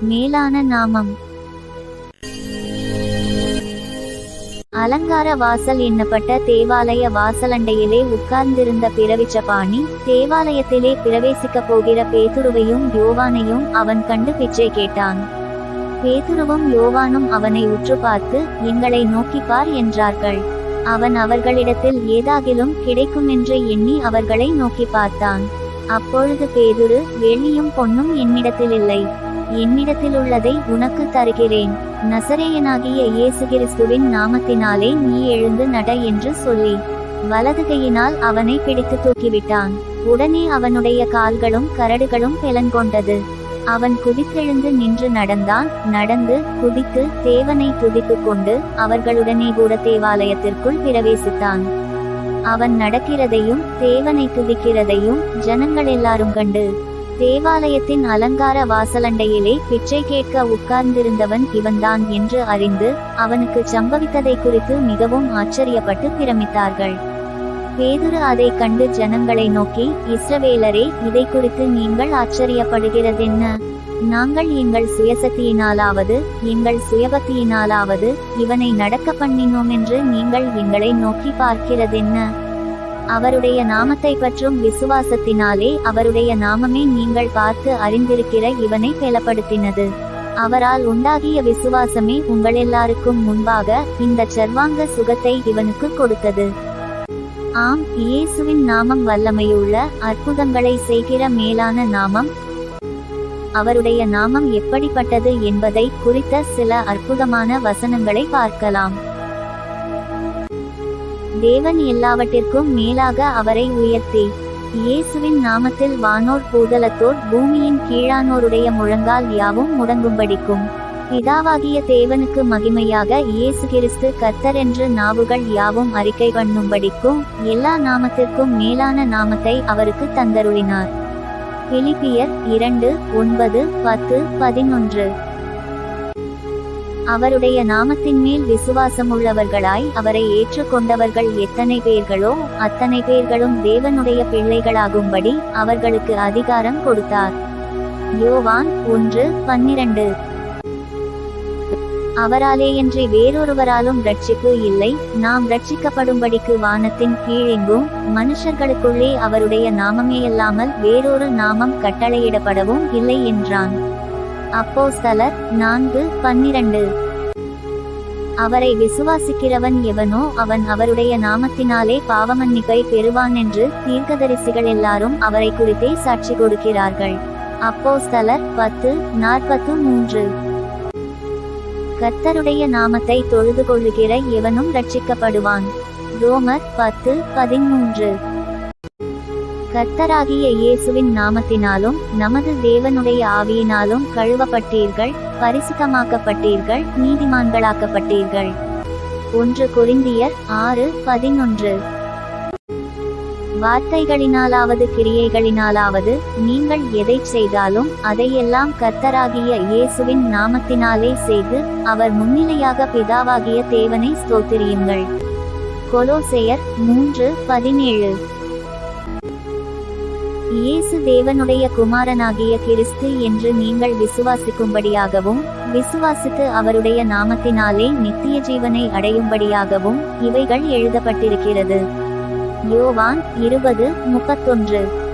மேலான நாமம். அலங்கார வாசல் எண்ணப்பட்ட தேவாலய வாசலண்டையிலே உட்கார்ந்திருந்த பிறவிச்சபாணி தேவாலயத்திலே பிரவேசிக்கப் போகிற பேதுருவையும் யோவானையும் அவன் கண்டு பிச்சை கேட்டான். பேதுருவும் யோவானும் அவனை உற்று பார்த்து எங்களை நோக்கிப் பார் என்றார்கள். அவன் அவர்களிடத்தில் ஏதாகிலும் கிடைக்குமென்று எண்ணி அவர்களை நோக்கி பார்த்தான். அப்பொழுது பேதுரு வெள்ளியும் பொன்னும் என்னிடத்தில் இல்லை. என்னிடத்தில் உள்ளதை உனக்கு தருகிறேன். நசரேயனாகிய இயேசு கிறிஸ்துவின் நாமத்தினாலே நீ எழுந்து நட என்று சொல்லி வலது கையினால் அவனை பிடித்து தூக்கிவிட்டான். உடனே அவனுடைய கால்களும் கரடுகளும் பெலங்கொண்டது அவன் குதித்தெழுந்து நின்று நடந்தான். நடந்து குதித்து தேவனை துதித்துக் கொண்டு அவர்களுடனே கூட தேவாலயத்திற்குள் பிரவேசித்தான். அவன் நடக்கிறதையும் தேவனை துதிக்கிறதையும் ஜனங்கள் எல்லாரும் கண்டு தேவாலயத்தின் அலங்கார வாசலண்டையிலே பிச்சை கேட்க உட்கார்ந்திருந்தவன் இவன்தான் என்று அறிந்து அவனுக்கு சம்பவித்ததை குறித்து மிகவும் ஆச்சரியப்பட்டு பிரமித்தார்கள். பேதுரு அதை கண்டு ஜனங்களை நோக்கி இஸ்ரவேலரே இதை குறித்து நீங்கள் ஆச்சரியப்படுகிறதென்ன? நாங்கள் எங்கள் சுயசக்தியினாலாவது எங்கள் சுயபக்தியினாலாவது இவனை நடக்க பண்ணினோம் என்று நீங்கள் எங்களை நோக்கி பார்க்கிறதென்ன? அவருடைய நாமத்தை பற்றும் விசுவாசத்தினாலே அவருடைய நாமமே நீங்கள் பார்த்து அறிந்திருக்கிற இவனை பெலப்படுத்தினது. அவரால் உண்டாகிய விசுவாசமே உங்களெல்லாருக்கும் முன்பாக இந்த சர்வாங்க சுகத்தை இவனுக்கு கொடுத்தது. ஆம் இயேசுவின் நாமம் வல்லமையுள்ள அற்புதங்களை செய்கிற மேலான நாமம். அவருடைய நாமம் எப்படிப்பட்டது என்பதை குறித்த சில அற்புதமான வசனங்களை பார்க்கலாம். தேவன் எல்லாவற்றிற்கும் மேலாக அவரை உயர்த்தி. இயேசுவின் நாமத்தில் வானோர் பூதலத்தோர் பூமியின் கீழானோருடைய முழங்கால் யாவும் முடங்கும்படிக்கும். பிதாவாகிய தேவனுக்கு மகிமையாக இயேசு கிறிஸ்து கர்த்தர் என்று நாவுகள் யாவும் அறிக்கை பண்ணும்படிக்கும் எல்லா நாமத்திற்கும் மேலான நாமத்தை அவருக்கு தந்தருளினார். பிலிப்பியர் இரண்டு ஒன்பது பத்து பதினொன்று. அவருடைய நாமத்தின் மேல் விசுவாசமுள்ளவர்களாய் அவரை ஏற்றுக்கொண்டவர்கள் எத்தனை பேர்களோ அத்தனை பேர்களும் தேவனுடைய பிள்ளைகளாகும்படி அவர்களுக்கு அதிகாரம் கொடுத்தார். யோவான் ஒன்று பன்னிரண்டு. அவராலேயன்றி வேறொருவராலும் ரட்சிப்பு இல்லை நாம் ரட்சிக்கப்படும்படிக்கு வானத்தின் கீழெங்கும் மனுஷர்களுக்குள்ளே அவருடைய நாமமேயல்லாமல் வேறொரு நாமம் கட்டளையிடப்படவும் இல்லை என்றான். அப்போஸ்தலர் நான்கு பன்னிரண்டு. அவரை விசுவாசிக்கிறவன் எவனோ அவன் அவருடைய நாமத்தினாலே பாவமன்னிப்பை பெறுவான் என்று தீர்க்கதரிசிகள் எல்லாரும் அவரை குறித்தே சாட்சி கொடுக்கிறார்கள். அப்போஸ்தலர் பத்து நாற்பத்து மூன்று. கர்த்தருடைய நாமத்தை தொழுது கொள்ளுகிற எவனும் ரட்சிக்கப்படுவான் ரோமர் பத்து பதிமூன்று. கர்த்தராகிய இயேசுவின் நாமத்தினாலும் நமது தேவனுடைய ஆவியினாலும் கழுவப்பட்டீர்கள் பரிசுத்தமாக்கப்பட்டீர்கள் நீதிமான்களாக்கப்பட்டீர்கள். ஒன்று கொரிந்தியர் ஆறு பதினொன்று. வார்த்தைகளினாலாவது கிரியைகளினாலாவது நீங்கள் எதை செய்தாலும் அதையெல்லாம் கர்த்தராகிய இயேசுவின் நாமத்தினாலே செய்து அவர் முன்னிலையாக பிதாவாகிய தேவனை ஸ்தோத்திரியுங்கள். கொலோசெயர் மூன்று பதினேழு. இயேசு தேவனுடைய குமாரனாகிய கிறிஸ்து என்று நீங்கள் விசுவாசிக்கும்படியாகவும் விசுவாசித்து அவருடைய நாமத்தினாலே நித்திய ஜீவனை அடையும்படியாகவும் இவைகள் எழுதப்பட்டிருக்கிறது. யோவான் இருபது முப்பத்தொன்று.